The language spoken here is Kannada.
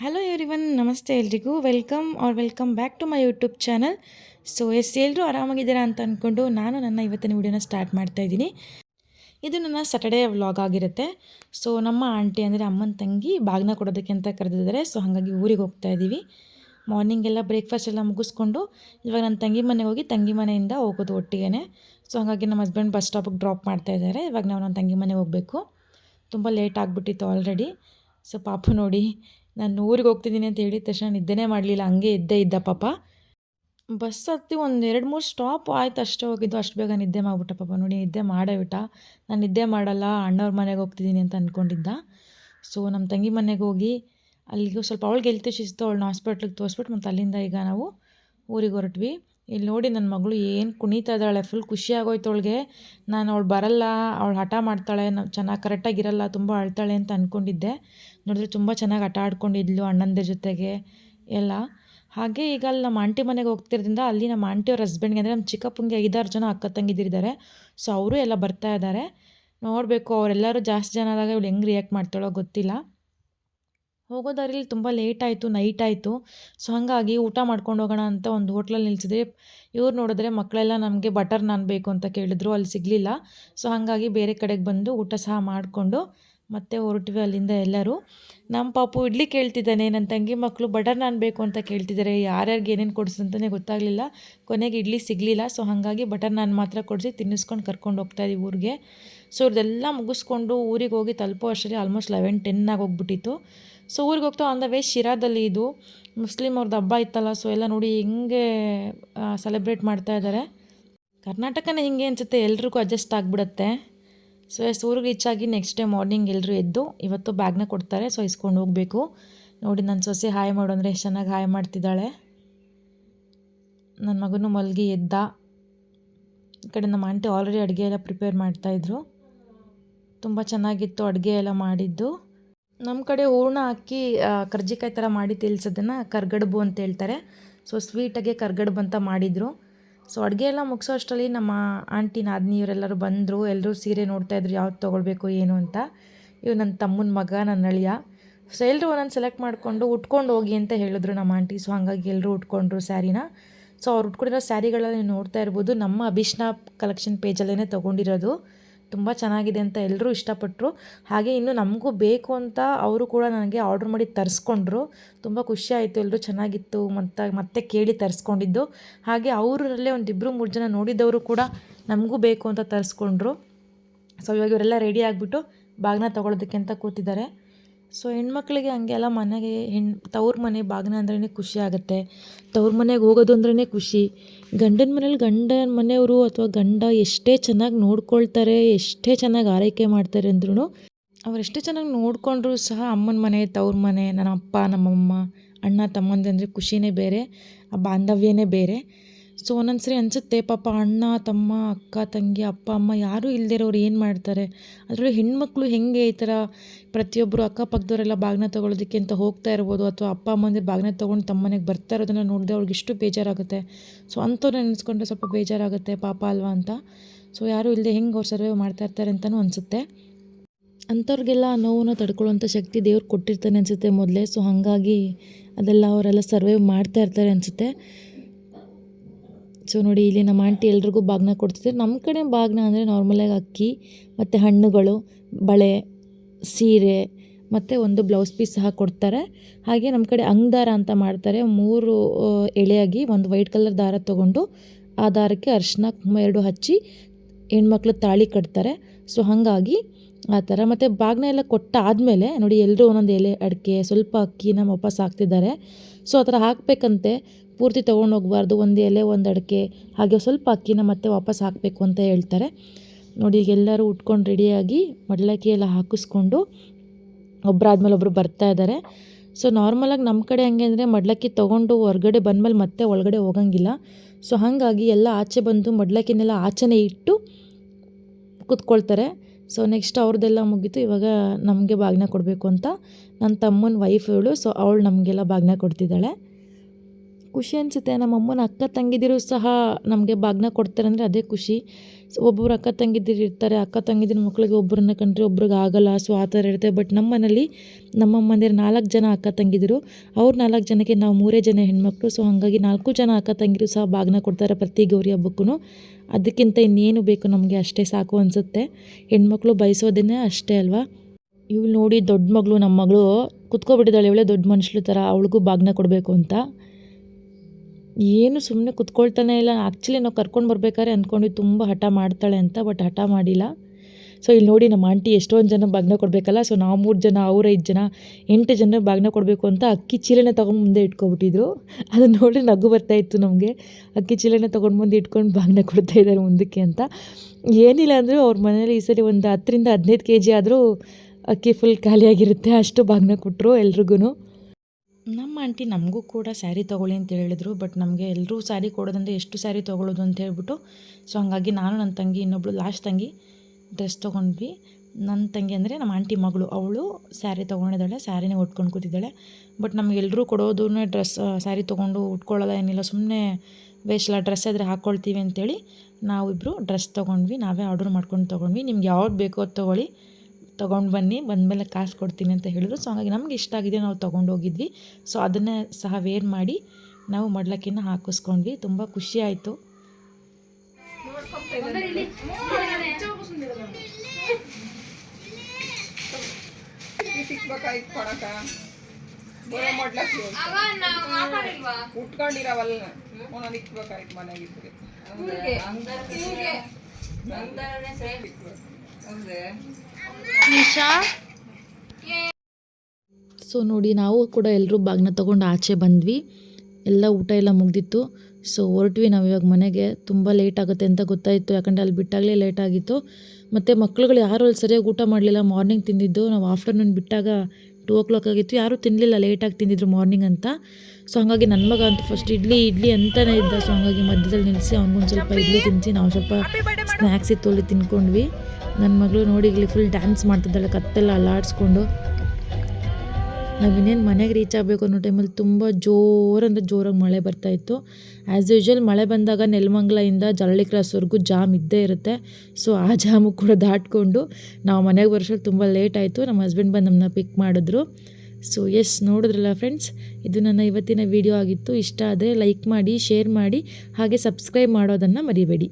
ಹಲೋ ಎವ್ರಿವನ್ ನಮಸ್ತೆ ಎಲ್ರಿಗೂ. Welcome or welcome back to my YouTube channel so yes ಎಲ್ಲರೂ ಆರಾಮಾಗಿದ್ದೀರಾ ಅಂತ ಅಂದ್ಕೊಂಡು ನಾನು ನನ್ನ ಇವತ್ತಿನ ವಿಡಿಯೋನ ಸ್ಟಾರ್ಟ್ ಮಾಡ್ತಾ ಇದ್ದೀನಿ. ಇದು ನನ್ನ ಸ್ಯಾಟರ್ಡೇ ವ್ಲಾಗ್ ಆಗಿರುತ್ತೆ. ಸೊ ನಮ್ಮ ಆಂಟಿ ಅಂದರೆ ಅಮ್ಮನ ತಂಗಿ ಬಾಗ್ನ ಕೊಡೋದಕ್ಕೆ ಅಂತ ಕರೆದಿದ್ದಾರೆ. ಸೊ ಹಾಗಾಗಿ ಊರಿಗೆ ಹೋಗ್ತಾ ಇದ್ದೀವಿ. ಮಾರ್ನಿಂಗ್ ಎಲ್ಲ ಬ್ರೇಕ್ಫಾಸ್ಟ್ ಎಲ್ಲ ಮುಗಿಸ್ಕೊಂಡು ಇವಾಗ ನನ್ನ ತಂಗಿ ಮನೆಗೆ ಹೋಗಿ ತಂಗಿ ಮನೆಯಿಂದ ಹೋಗೋದು ಒಟ್ಟಿಗೆ ಸೊ ಹಾಗಾಗಿ ನಮ್ಮ ಹಸ್ಬೆಂಡ್ ಬಸ್ ಸ್ಟಾಪಿಗೆ ಡ್ರಾಪ್ ಮಾಡ್ತಾ ಇದ್ದಾರೆ. ಇವಾಗ ನಾವು ನನ್ನ ತಂಗಿ ಮನೆಗೆ ಹೋಗಬೇಕು. ತುಂಬ ಲೇಟ್ ಆಗಿಬಿಟ್ಟಿತ್ತು ಆಲ್ರೆಡಿ ಸೊ ಪಾಪು ನೋಡಿ ನಾನು ಊರಿಗೆ ಹೋಗ್ತಿದ್ದೀನಿ ಅಂತ ಹೇಳಿದ ತಕ್ಷಣ ನಿದ್ದೆನೇ ಮಾಡಲಿಲ್ಲ, ಹಂಗೆ ಇದ್ದೇ ಇದ್ದ ಪಾಪ. ಬಸ್ ಹತ್ತಿ ಒಂದು ಎರಡು ಮೂರು ಸ್ಟಾಪ್ ಆಯ್ತು ಅಷ್ಟೇ ಹೋಗಿದ್ದು, ಅಷ್ಟು ಬೇಗ ನಿದ್ದೆ ಮಾಡಿಬಿಟ್ಟ ಪಾಪ. ನೋಡಿ, ನಿದ್ದೆ ಮಾಡೇ ಬಿಟ್ಟ. ನಾನು ನಿದ್ದೆ ಮಾಡಲ್ಲ, ಅಣ್ಣವ್ರ ಮನೆಗೆ ಹೋಗ್ತಿದ್ದೀನಿ ಅಂತ ಅಂದ್ಕೊಂಡಿದ್ದ ಸೊ ನಮ್ಮ ತಂಗಿ ಮನೆಗೆ ಹೋಗಿ ಅಲ್ಲಿಗೂ ಸ್ವಲ್ಪ ಅವಳಿಗೆ ಹೆಲ್ತ್ ಶಿಸ್ತು ಅವಳನ್ನ ಹಾಸ್ಪಿಟ್ಲಿಗೆ ತೋರಿಸ್ಬಿಟ್ಟು ಮತ್ತು ಅಲ್ಲಿಂದ ಈಗ ನಾವು ಊರಿಗೆ ಹೊರಟ್ವಿ. ಇಲ್ಲಿ ನೋಡಿ ನನ್ನ ಮಗಳು ಏನು ಕುಣಿತಾ ಇದ್ದಾಳೆ ಫುಲ್ ಖುಷಿ ಆಗೋಯ್ತು ಅವಳಿಗೆ. ನಾನು ಅವಳು ಬರಲ್ಲ, ಅವಳು ಹಠ ಮಾಡ್ತಾಳೆ, ನಾವು ಚೆನ್ನಾಗಿ ಕರೆಕ್ಟಾಗಿರಲ್ಲ ತುಂಬ ಅಳ್ತಾಳೆ ಅಂತ ಅಂದ್ಕೊಂಡಿದ್ದೆ ನೋಡಿದ್ರೆ ತುಂಬ ಚೆನ್ನಾಗಿ ಆಟ ಆಡ್ಕೊಂಡಿದ್ಲು ಅಣ್ಣಂದಿರ ಜೊತೆಗೆ ಎಲ್ಲ. ಹಾಗೆ ಈಗ ಅಲ್ಲಿ ನಮ್ಮ ಆಂಟಿ ಮನೆಗೆ ಹೋಗ್ತಿರೋದ್ರಿಂದ ಅಲ್ಲಿ ನಮ್ಮ ಆಂಟಿಯವ್ರ ಹಸ್ಬೆಂಡ್ಗೆ ಅಂದರೆ ನಮ್ಮ ಚಿಕ್ಕಪ್ಪನಿಗೆ ಐದಾರು ಜನ ಅಕ್ಕ ತಂಗಿದಿರಿದ್ದಾರೆ. ಸೊ ಅವರು ಎಲ್ಲ ಬರ್ತಾ ಇದ್ದಾರೆ ನೋಡಬೇಕು, ಅವರೆಲ್ಲರೂ ಜಾಸ್ತಿ ಜನ ಆದಾಗ ಇವಳು ಹೆಂಗೆ ರಿಯಾಕ್ಟ್ ಮಾಡ್ತಾಳೋ ಗೊತ್ತಿಲ್ಲ. ಹೋಗೋ ದಾರಿಲಿ ತುಂಬ ಲೇಟ್ ಆಯಿತು ನೈಟ್ ಆಯಿತು. ಸೊ ಹಾಗಾಗಿ ಊಟ ಮಾಡ್ಕೊಂಡು ಹೋಗೋಣ ಅಂತ ಒಂದು ಹೋಟ್ಲಲ್ಲಿ ನಿಲ್ಸಿದ್ರೆ ಇವ್ರು ನೋಡಿದ್ರೆ ಮಕ್ಕಳೆಲ್ಲ ನಮಗೆ ಬಟರ್ ನಾನ್ ಬೇಕು ಅಂತ ಕೇಳಿದ್ರು, ಅಲ್ಲಿ ಸಿಗಲಿಲ್ಲ. ಸೊ ಹಾಗಾಗಿ ಬೇರೆ ಕಡೆಗೆ ಬಂದು ಊಟ ಸಹ ಮಾಡಿಕೊಂಡು ಮತ್ತೆ ಹೊರಟ್ವಿ ಅಲ್ಲಿಂದ ಎಲ್ಲರೂ. ನಮ್ಮ ಪಾಪು ಇಡ್ಲಿ ಕೇಳ್ತಿದ್ದಾನೆ ನನ್ನ ತಂಗಿ ಮಕ್ಕಳು ಬಟರ್ ನಾನ್ ಬೇಕು ಅಂತ ಕೇಳ್ತಿದ್ದಾರೆ ಯಾರ್ಯಾರಿಗೆ ಏನೇನು ಕೊಡಿಸು ಅಂತಲೇ ಗೊತ್ತಾಗಲಿಲ್ಲ. ಕೊನೆಗೆ ಇಡ್ಲಿ ಸಿಗಲಿಲ್ಲ ಸೊ ಹಾಗಾಗಿ ಬಟರ್ ನಾನ್ ಮಾತ್ರ ಕೊಡಿಸಿ ತಿನ್ನಿಸ್ಕೊಂಡು ಕರ್ಕೊಂಡು ಹೋಗ್ತಾ ಹೋಗ್ತಾಯಿದ್ದೀವಿ ಊರಿಗೆ. ಸೊ ಇವ್ರದ್ದೆಲ್ಲ ಮುಗಿಸ್ಕೊಂಡು ಊರಿಗೆ ಹೋಗಿ ತಲುಪೋ ಅಷ್ಟರಲ್ಲಿ ಆಲ್ಮೋಸ್ಟ್ ಲೆವೆನ್ ಟೆನ್ ಆಗಿ ಹೋಗ್ಬಿಟ್ಟಿತ್ತು. ಸೊ ಊರಿಗೆ ಹೋಗ್ತಾ ಆನ್ ದ ವೇ ಶಿರಾದಲ್ಲಿ ಇದು. ಮುಸ್ಲಿಮ್ ಅವ್ರದ್ದು ಹಬ್ಬ ಇತ್ತಲ್ಲ ಸೊ ಎಲ್ಲ ನೋಡಿ ಹೆಂಗೆ ಸೆಲೆಬ್ರೇಟ್ ಮಾಡ್ತಾ ಇದ್ದಾರೆ ಕರ್ನಾಟಕನೇ ಹಿಂಗೆ ಅನಿಸುತ್ತೆ, ಎಲ್ರಿಗೂ ಅಡ್ಜಸ್ಟ್ ಆಗಿಬಿಡುತ್ತೆ. ಸೊ ಎಸ್, ಊರಿಗೆ ಹೆಚ್ಚಾಗಿ ನೆಕ್ಸ್ಟ್ ಡೇ ಮಾರ್ನಿಂಗ್ ಎಲ್ಲರೂ ಎದ್ದು, ಇವತ್ತು ಬ್ಯಾಗ್ನ ಕೊಡ್ತಾರೆ ಸೊ ಇಸ್ಕೊಂಡು ಹೋಗಬೇಕು. ನೋಡಿ ನನ್ನ ಸೊಸೆ ಹಾಯ್ ಮಾಡು ಅಂದರೆ ಎಷ್ಟು ಚೆನ್ನಾಗಿ ಹಾಯ್ ಮಾಡ್ತಿದ್ದಾಳೆ. ನನ್ನ ಮಗನೂ ಮಲಗಿ ಎದ್ದ. ಈ ಕಡೆ ನಮ್ಮ ಆಂಟಿ ಆಲ್ರೆಡಿ ಅಡುಗೆ ಎಲ್ಲ ಪ್ರಿಪೇರ್ ಮಾಡ್ತಾಯಿದ್ರು ತುಂಬ ಚೆನ್ನಾಗಿತ್ತು ಅಡುಗೆ ಎಲ್ಲ ಮಾಡಿದ್ದು. ನಮ್ಮ ಕಡೆ ಹೂರ್ಣ ಹಾಕಿ ಕರ್ಜಿಕಾಯಿ ಥರ ಮಾಡಿ ತಿಳ್ಸೋದನ್ನು ಕರ್ಗಡ್ಬು ಅಂತ ಹೇಳ್ತಾರೆ. ಸೊ ಸ್ವೀಟಾಗೆ ಕರ್ಗಡ್ಬು ಅಂತ ಮಾಡಿದರು. ಸೊ ಅಡುಗೆ ಎಲ್ಲ ಮುಗಿಸೋ ಅಷ್ಟರಲ್ಲಿ ನಮ್ಮ ಆಂಟಿ ನಾದಿನಿಯವರೆಲ್ಲರೂ ಬಂದರು. ಎಲ್ಲರೂ ಸೀರೆ ನೋಡ್ತಾಯಿದ್ರು ಯಾವ್ದು ತೊಗೊಳ್ಬೇಕು, ಏನು ಅಂತ. ಇವು ನನ್ನ ತಮ್ಮನ ಮಗ ನನ್ನ ಅಳಿಯ. ಸೊ ಎಲ್ಲರೂ ಒಂದೊಂದು ಸೆಲೆಕ್ಟ್ ಮಾಡಿಕೊಂಡು ಉಟ್ಕೊಂಡು ಹೋಗಿ ಅಂತ ಹೇಳಿದ್ರು ನಮ್ಮ ಆಂಟಿ. ಸೊ ಹಾಗಾಗಿ ಎಲ್ಲರೂ ಉಟ್ಕೊಂಡ್ರು ಸ್ಯಾರಿನ. ಸೊ ಅವ್ರು ಉಟ್ಕೊಂಡಿರೋ ಸ್ಯಾರಿಗಳಲ್ಲಿ ನೋಡ್ತಾ ಇರ್ಬೋದು. ನಮ್ಮ ಅಭಿಷ್ನಾ ಕಲೆಕ್ಷನ್ ಪೇಜಲ್ಲೇ ತೊಗೊಂಡಿರೋದು. ತುಂಬ ಚೆನ್ನಾಗಿದೆ ಅಂತ ಎಲ್ಲರೂ ಇಷ್ಟಪಟ್ಟರು ಹಾಗೆ ಇನ್ನು ನಮಗೂ ಬೇಕು ಅಂತ ಅವರು ಕೂಡ ನನಗೆ ಆರ್ಡ್ರ್ ಮಾಡಿ ತರಿಸ್ಕೊಂಡ್ರು. ತುಂಬ ಖುಷಿ ಆಯಿತು ಎಲ್ಲರೂ ಚೆನ್ನಾಗಿತ್ತು ಮತ್ತು ಮತ್ತೆ ಕೇಳಿ ತರಿಸ್ಕೊಂಡಿದ್ದು. ಹಾಗೆ ಅವರಲ್ಲೇ ಒಂದಿಬ್ಬರು ಮೂರು ಜನ ನೋಡಿದವರು ಕೂಡ ನಮಗೂ ಬೇಕು ಅಂತ ತರಿಸ್ಕೊಂಡ್ರು. ಸೊ ಇವಾಗ ಇವರೆಲ್ಲ ರೆಡಿ ಆಗಿಬಿಟ್ಟು ಬಾಗಿನ ತೊಗೊಳೋದಕ್ಕೆ ಅಂತ ಕೂತಿದ್ದಾರೆ. ಸೊ ಹೆಣ್ಮಕ್ಳಿಗೆ ಹಂಗೆಲ್ಲ ಮನೆಗೆ ಹೆಣ್, ತವ್ರ ಮನೆ ಬಾಗಿನ ಅಂದ್ರೇ ಖುಷಿ ಆಗುತ್ತೆ. ತವ್ರ ಮನೆಗೆ ಹೋಗೋದು ಅಂದ್ರೇ ಖುಷಿ. ಗಂಡನ ಮನೇಲಿ ಗಂಡನ ಮನೆಯವರು ಅಥವಾ ಗಂಡ ಎಷ್ಟೇ ಚೆನ್ನಾಗಿ ನೋಡ್ಕೊಳ್ತಾರೆ, ಎಷ್ಟೇ ಚೆನ್ನಾಗಿ ಆರೈಕೆ ಮಾಡ್ತಾರೆ ಅಂದ್ರೂ ಅವ್ರು ಎಷ್ಟೇ ಚೆನ್ನಾಗಿ ನೋಡಿಕೊಂಡ್ರೂ ಸಹ ಅಮ್ಮನ ಮನೆ, ತವ್ರ ಮನೆ ನನ್ನ ಅಪ್ಪ, ನಮ್ಮಮ್ಮ, ಅಣ್ಣ ತಮ್ಮಂದಂದರೆ ಖುಷಿನೇ ಬೇರೆ, ಆ ಬಾಂಧವ್ಯನೇ ಬೇರೆ. ಸೊ ಒಂದೊಂದ್ಸರಿ ಅನಿಸುತ್ತೆ, ಪಾಪ ಅಣ್ಣ, ತಮ್ಮ, ಅಕ್ಕ, ತಂಗಿ, ಅಪ್ಪ, ಅಮ್ಮ ಯಾರೂ ಇಲ್ದಿರೋರು ಏನು ಮಾಡ್ತಾರೆ? ಅದರಲ್ಲೂ ಹೆಣ್ಮಕ್ಳು ಹೆಂಗೆ ಈ ಥರ ಪ್ರತಿಯೊಬ್ಬರು ಅಕ್ಕಪಕ್ಕದವರೆಲ್ಲ ಬಾಗಿನ ತೊಗೊಳೋದಕ್ಕೆ ಅಂತ ಹೋಗ್ತಾ ಇರ್ಬೋದು ಅಥವಾ ಅಪ್ಪ ಅಮ್ಮಂದಿರು ಬಾಗಿನ ತೊಗೊಂಡು ತಮ್ಮ ಮನೆಗೆ ಬರ್ತಾ ಇರೋದನ್ನು ನೋಡಿದೆ ಅವ್ರಿಗೆ ಇಷ್ಟು ಬೇಜಾರಾಗುತ್ತೆ. ಸೊ ಅಂಥವ್ರು ನೆನೆಸ್ಕೊಂಡ್ರೆ ಸ್ವಲ್ಪ ಬೇಜಾರಾಗುತ್ತೆ ಪಾಪ ಅಲ್ವಾ ಅಂತ. ಸೊ ಯಾರೂ ಇಲ್ಲದೆ ಹೆಂಗೆ ಅವ್ರು ಸರ್ವೈವ್ ಮಾಡ್ತಾ ಇರ್ತಾರೆ ಅಂತಲೂ ಅನಿಸುತ್ತೆ. ಅಂಥವ್ರಿಗೆಲ್ಲ ನೋವನ್ನು ತಡ್ಕೊಳ್ಳೋಂಥ ಶಕ್ತಿ ದೇವ್ರು ಕೊಟ್ಟಿರ್ತಾನೆ ಅನಿಸುತ್ತೆ ಮೊದಲೇ. ಸೊ ಹಾಗಾಗಿ ಅದೆಲ್ಲ ಅವರೆಲ್ಲ ಸರ್ವೈವ್ ಮಾಡ್ತಾ ಇರ್ತಾರೆ ಅನಿಸುತ್ತೆ. ಸೊ ನೋಡಿ, ಇಲ್ಲಿ ನಮ್ಮ ಆಂಟಿ ಎಲ್ರಿಗೂ ಬಾಗ್ನ ಕೊಡ್ತಿದ್ರು. ನಮ್ಮ ಕಡೆ ಬಾಗ್ನ ಅಂದರೆ ನಾರ್ಮಲಾಗಿ ಅಕ್ಕಿ, ಮತ್ತು ಹಣ್ಣುಗಳು, ಬಳೆ, ಸೀರೆ, ಮತ್ತು ಒಂದು ಬ್ಲೌಸ್ ಪೀಸ್ ಸಹ ಕೊಡ್ತಾರೆ. ಹಾಗೆ ನಮ್ಮ ಕಡೆ ಅಂಗದಾರ ಅಂತ ಮಾಡ್ತಾರೆ. ಮೂರು ಎಳೆಯಾಗಿ ಒಂದು ವೈಟ್ ಕಲರ್ ದಾರ ತೊಗೊಂಡು ಆ ದಾರಕ್ಕೆ ಅರಿಶಿನ, ಕುಂಕುಮ ಎರಡು ಹಚ್ಚಿ ಹೆಣ್ಮಕ್ಳು ತಾಳಿ ಕಟ್ತಾರೆ. ಸೊ ಹಾಗಾಗಿ ಆ ಥರ. ಮತ್ತು ಬಾಗ್ನ ಎಲ್ಲ ಕೊಟ್ಟಾದಮೇಲೆ ನೋಡಿ ಎಲ್ಲರೂ ಒಂದೊಂದು ಎಲೆ, ಅಡಿಕೆ, ಸ್ವಲ್ಪ ಅಕ್ಕಿನ ವಾಪಸ್ ಹಾಕ್ತಿದ್ದಾರೆ. ಸೊ ಆ ಥರ ಹಾಕಬೇಕಂತೆ. ಪೂರ್ತಿ ತೊಗೊಂಡು ಹೋಗಬಾರ್ದು, ಒಂದು ಎಲೆ, ಒಂದು ಅಡಿಕೆ, ಹಾಗೆ ಸ್ವಲ್ಪ ಅಕ್ಕಿನ ಮತ್ತೆ ವಾಪಸ್ ಹಾಕಬೇಕು ಅಂತ ಹೇಳ್ತಾರೆ. ನೋಡಿ, ಈಗ ಎಲ್ಲರೂ ಉಟ್ಕೊಂಡು ರೆಡಿಯಾಗಿ ಮಡಲಕ್ಕಿ ಎಲ್ಲ ಹಾಕಿಸ್ಕೊಂಡು ಒಬ್ಬರಾದ್ಮೇಲೆ ಒಬ್ಬರು ಬರ್ತಾ ಇದ್ದಾರೆ. ಸೊ ನಾರ್ಮಲಾಗಿ ನಮ್ಮ ಕಡೆ ಹಂಗೆ ಅಂದರೆ ಮಡ್ಲಕ್ಕಿ ತೊಗೊಂಡು ಹೊರಗಡೆ ಬಂದಮೇಲೆ ಮತ್ತೆ ಒಳಗಡೆ ಹೋಗಂಗಿಲ್ಲ. ಸೊ ಹಾಗಾಗಿ ಎಲ್ಲ ಆಚೆ ಬಂದು ಮಡ್ಲಕ್ಕಿನೆಲ್ಲ ಆಚೆನೇ ಇಟ್ಟು ಕೂತ್ಕೊಳ್ತಾರೆ. ಸೊ ನೆಕ್ಸ್ಟ್ ಅವ್ರದ್ದೆಲ್ಲ ಮುಗೀತು. ಇವಾಗ ನಮಗೆ ಬಾಗಿನ ಕೊಡಬೇಕು ಅಂತ. ನನ್ನ ತಮ್ಮನ ವೈಫ್ ಇವಳು ಸೊ ಅವಳು ನಮಗೆಲ್ಲ ಬಾಗಿನ ಕೊಡ್ತಿದ್ದಾಳೆ. ಖುಷಿ ಅನಿಸುತ್ತೆ. ನಮ್ಮ ಅಮ್ಮನ ಅಕ್ಕ ತಂಗಿದಿರು ಸಹ ನಮಗೆ ಬಾಗ್ನ ಕೊಡ್ತಾರೆ ಅಂದರೆ ಅದೇ ಖುಷಿ. ಸೊ ಒಬ್ಬೊಬ್ರು ಅಕ್ಕ ತಂಗಿದಿರು ಇರ್ತಾರೆ, ಅಕ್ಕ ತಂಗಿದಿರ ಮಕ್ಕಳಿಗೆ ಒಬ್ಬರನ್ನ ಕಂಡ್ರೆ ಒಬ್ರಿಗೆ ಆಗಲ್ಲ, ಸೊ ಆ ಥರ ಇರುತ್ತೆ. ಬಟ್ ನಮ್ಮ ಮನೇಲಿ ನಮ್ಮ ಅಮ್ಮಂದಿರು ನಾಲ್ಕು ಜನ ಅಕ್ಕ ತಂಗಿದಿರು. ಅವ್ರು ನಾಲ್ಕು ಜನಕ್ಕೆ ನಾವು ಮೂರೇ ಜನ ಹೆಣ್ಮಕ್ಳು. ಸೊ ಹಾಗಾಗಿ ನಾಲ್ಕು ಜನ ಅಕ್ಕ ತಂಗಿರು ಸಹ ಬಾಗ್ನ ಕೊಡ್ತಾರೆ ಪ್ರತಿ ಗೌರಿ ಹಬ್ಬಕ್ಕೂ ಅದಕ್ಕಿಂತ ಇನ್ನೇನು ಬೇಕು ನಮಗೆ ಅಷ್ಟೇ ಸಾಕು ಅನಿಸುತ್ತೆ. ಹೆಣ್ಮಕ್ಳು ಬಯಸೋದನ್ನೇ ಅಷ್ಟೇ ಅಲ್ವಾ? ಇವಳು ನೋಡಿ ದೊಡ್ಡ ಮಗಳು ನಮ್ಮ ಮಗಳು ಕುತ್ಕೊಬಿಟ್ಟಿದ್ದಾಳೆ. ಇವಳೇ ದೊಡ್ಡ ಮನುಷ್ಯಳು ಥರ ಅವಳಿಗೂ ಬಾಗ್ನ ಕೊಡಬೇಕು ಅಂತ. ಏನು ಸುಮ್ಮನೆ ಕುತ್ಕೊಳ್ತಾನೆ ಇಲ್ಲ. ಆ್ಯಕ್ಚುಲಿ ನಾವು ಕರ್ಕೊಂಡು ಬರ್ಬೇಕಾದ್ರೆ ಅಂದ್ಕೊಂಡು ತುಂಬ ಹಠ ಮಾಡ್ತಾಳೆ ಅಂತ ಬಟ್ ಹಠ ಮಾಡಿಲ್ಲ. ಸೊ ಇಲ್ಲಿ ನೋಡಿ ನಮ್ಮ ಆಂಟಿ ಎಷ್ಟೊಂದು ಜನ ಬಾಗ್ನ ಕೊಡಬೇಕಲ್ಲ? ಸೊ ನಾವು ಮೂರು ಜನ, ಅವ್ರು ಐದು ಜನ, ಎಂಟು ಜನ ಬಾಗ್ನ ಕೊಡಬೇಕು ಅಂತ ಅಕ್ಕಿ ಚೀಲನೆ ತೊಗೊಂಡು ಮುಂದೆ ಇಟ್ಕೊಬಿಟ್ಟಿದ್ರು. ಅದನ್ನು ನೋಡಿ ನಗು ಬರ್ತಾಯಿತ್ತು ನಮಗೆ. ಅಕ್ಕಿ ಚೀಲನೆ ತೊಗೊಂಡು ಮುಂದೆ ಇಟ್ಕೊಂಡು ಬಾಗ್ನ ಕೊಡ್ತಾ ಇದ್ದಾರೆ ಮುಂದಕ್ಕೆ ಅಂತ. ಏನಿಲ್ಲ ಅಂದರೆ ಅವ್ರ ಮನೇಲಿ ಈ ಸರಿ ಒಂದು ಹತ್ತರಿಂದ ಹದಿನೈದು ಕೆ ಜಿ ಆದರೂ ಅಕ್ಕಿ ಫುಲ್ ಖಾಲಿಯಾಗಿರುತ್ತೆ. ಅಷ್ಟು ಬಾಗ್ನ ಕೊಟ್ಟರು ಎಲ್ರಿಗೂ ನಮ್ಮ ಆಂಟಿ ನಮಗೂ ಕೂಡ ಸ್ಯಾರಿ ತೊಗೊಳ್ಳಿ ಅಂತ ಹೇಳಿದ್ರು ಬಟ್ ನಮಗೆ ಎಲ್ಲರೂ ಸ್ಯಾರಿ ಕೊಡೋದಂದರೆ ಎಷ್ಟು ಸ್ಯಾರಿ ತೊಗೊಳ್ಳೋದು ಅಂತ ಹೇಳ್ಬಿಟ್ಟು ಸೊ ಹಂಗಾಗಿ ನಾನು ನನ್ನ ತಂಗಿ, ಇನ್ನೊಬ್ಳು ಲಾಸ್ಟ್ ತಂಗಿ ಡ್ರೆಸ್ ತೊಗೊಂಡ್ವಿ. ನನ್ನ ತಂಗಿ ಅಂದರೆ ನಮ್ಮ ಆಂಟಿ ಮಗಳು, ಅವಳು ಸ್ಯಾರಿ ತೊಗೊಂಡಿದ್ದಾಳೆ, ಸ್ಯಾರಿನೇ ಉಟ್ಕೊಂಡು ಕೂತಿದ್ದಾಳೆ. ಬಟ್ ನಮಗೆಲ್ಲರೂ ಕೊಡೋದೂ ಡ್ರೆಸ್ ಸ್ಯಾರಿ ತೊಗೊಂಡು ಉಟ್ಕೊಳ್ಳೋದ ಏನಿಲ್ಲ ಸುಮ್ಮನೆ ವೇಸ್ಟ್ ಡ್ರೆಸ್ ಆದರೆ ಹಾಕ್ಕೊಳ್ತೀವಿ ಅಂತೇಳಿ ನಾವಿಬ್ಬರು ಡ್ರೆಸ್ ತೊಗೊಂಡ್ವಿ, ನಾವೇ ಆರ್ಡರ್ ಮಾಡ್ಕೊಂಡು ತೊಗೊಂಡ್ವಿ. ನಿಮ್ಗೆ ಯಾವ್ದು ಬೇಕೋ ಅದು ತೊಗೊಳ್ಳಿ. ತೊಗೊಂಡು ಬನ್ನಿ ಬಂದಮೇಲೆ ಕಾಸು ಕೊಡ್ತೀನಿ ಅಂತ ಹೇಳಿದ್ರು ಸೊ ಹಾಗಾಗಿ ನಮ್ಗೆ ಇಷ್ಟ ಆಗಿದೆ ನಾವು ತೊಗೊಂಡು ಹೋಗಿದ್ವಿ ಸೊ ಅದನ್ನೇ ಸಹ ವೇರ್ ಮಾಡಿ ನಾವು ಮಡ್ಲಕ್ಕಿನ ಹಾಕಿಸ್ಕೊಂಡ್ವಿ ತುಂಬ ಖುಷಿ ಆಯಿತು ಸಿಕ್ಬೇಕಾಯ್ತು ಕೊಡಕ ಬರೋ ಮಾಡ್ಲಕ್ಕೆ ಒಂದೊಂದು ಸೊ ನೋಡಿ ನಾವು ಕೂಡ ಎಲ್ಲರೂ ಬಾಗ್ನ ತೊಗೊಂಡು ಆಚೆ ಬಂದ್ವಿ. ಎಲ್ಲ ಊಟ ಎಲ್ಲ ಮುಗ್ದಿತ್ತು. ಸೊ ಹೊರಟ್ವಿ ನಾವು ಇವಾಗ ಮನೆಗೆ. ತುಂಬ ಲೇಟ್ ಆಗುತ್ತೆ ಅಂತ ಗೊತ್ತಾಯಿತು. ಯಾಕಂದರೆ ಅಲ್ಲಿ ಬಿಟ್ಟಾಗಲೇ ಲೇಟ್ ಆಗಿತ್ತು. ಮತ್ತು ಮಕ್ಳುಗಳು ಯಾರು ಅಲ್ಲಿ ಸರಿಯಾಗಿ ಊಟ ಮಾಡಲಿಲ್ಲ. ಮಾರ್ನಿಂಗ್ ತಿಂದಿದ್ದು. ನಾವು ಆಫ್ಟರ್ನೂನ್ ಬಿಟ್ಟಾಗ ಟೂ ಓ ಕ್ಲಾಕ್ ಆಗಿತ್ತು. ಯಾರೂ ತಿನ್ನಲಿಲ್ಲ ಲೇಟಾಗಿ ತಿಂದಿದ್ರು ಮಾರ್ನಿಂಗ್ ಅಂತ. ಸೊ ಹಾಗಾಗಿ ನನ್ನ ಮಗ ಅಂತೂ ಫಸ್ಟ್ ಇಡ್ಲಿ ಇಡ್ಲಿ ಅಂತಲೇ ಇದ್ದ. ಸೊ ಹಾಗಾಗಿ ಮಧ್ಯದಲ್ಲಿ ನಿಲ್ಲಿಸಿ ಅವ್ನಿಗೊಂದು ಸ್ವಲ್ಪ ಇಡ್ಲಿ ತಿನ್ನಿಸಿ ನಾವು ಸ್ವಲ್ಪ ಸ್ನ್ಯಾಕ್ಸ್ ಇತ್ತು ಅಲ್ಲಿ ತಿನ್ಕೊಂಡ್ವಿ. ನನ್ನ ಮಗಳು ನೋಡಿ ಇಲ್ಲಿ ಫುಲ್ ಡ್ಯಾನ್ಸ್ ಮಾಡ್ತಿದ್ದಾಳೆ, ಕತ್ತೆಲ್ಲ ಅಲ್ಲಾಡಿಸ್ಕೊಂಡು. ನಾವಿನ್ನೇನು ಮನೆಗೆ ರೀಚ್ ಆಗಬೇಕು ಅನ್ನೋ ಟೈಮಲ್ಲಿ ತುಂಬ ಜೋರಂದ್ರೆ ಜೋರಾಗಿ ಮಳೆ ಬರ್ತಾಯಿತ್ತು ಆ್ಯಸ್ ಯೂಶ್ವಲ್ ಮಳೆ ಬಂದಾಗ ನೆಲಮಂಗ್ಲಿಂದ ಜರಳಿ ಕ್ರಾಸ್ವರೆಗೂ ಜಾಮ್ ಇದ್ದೇ ಇರುತ್ತೆ. ಸೊ ಆ ಜಾಮು ಕೂಡ ದಾಟ್ಕೊಂಡು ನಾವು ಮನೆಗೆ ಬರೋಷ್ರಲ್ಲಿ ತುಂಬ ಲೇಟ್ ಆಯಿತು. ನಮ್ಮ ಹಸ್ಬೆಂಡ್ ಬಂದು ನಮ್ಮನ್ನ ಪಿಕ್ ಮಾಡಿದ್ರು. ಸೊ ಎಸ್ ನೋಡಿದ್ರಲ್ಲ ಫ್ರೆಂಡ್ಸ್ ಇದು ನನ್ನ ಇವತ್ತಿನ ವಿಡಿಯೋ ಆಗಿತ್ತು. ಇಷ್ಟ ಆದರೆ ಲೈಕ್ ಮಾಡಿ ಶೇರ್ ಮಾಡಿ, ಹಾಗೆ ಸಬ್ಸ್ಕ್ರೈಬ್ ಮಾಡೋದನ್ನು ಮರಿಬೇಡಿ.